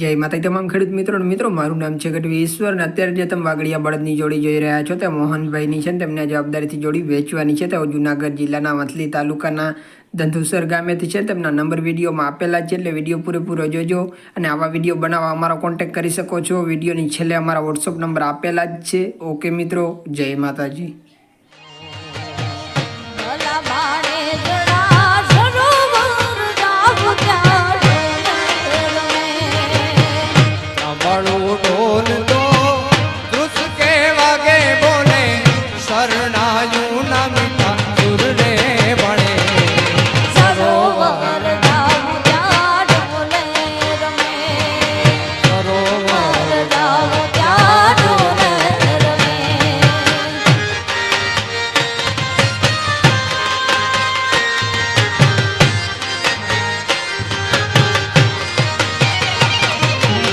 જય માતા તમામ ખેડૂત મિત્રો મિત્રો, મારું નામ છે ગઢવી ઈશ્વર અને અત્યારે જે તમે વાગડિયા બળદની જોડી જોઈ રહ્યા છો તે મોહનભાઈની છે તેમને જવાબદારીથી જોડી વેચવાની છે. તેઓ જુનાગઢ જિલ્લાના વંથલી તાલુકાના ધંધુસર ગામેથી છે તેમના નંબર વિડીયોમાં આપેલા છે એટલે વીડિયો પૂરેપૂરો જોજો અને આવા વીડિયો બનાવવા અમારો કોન્ટેક કરી શકો છો. વિડીયોની છેલ્લે અમારા વોટ્સઅપ નંબર આપેલા જ છે. ઓકે મિત્રો, જય માતાજી.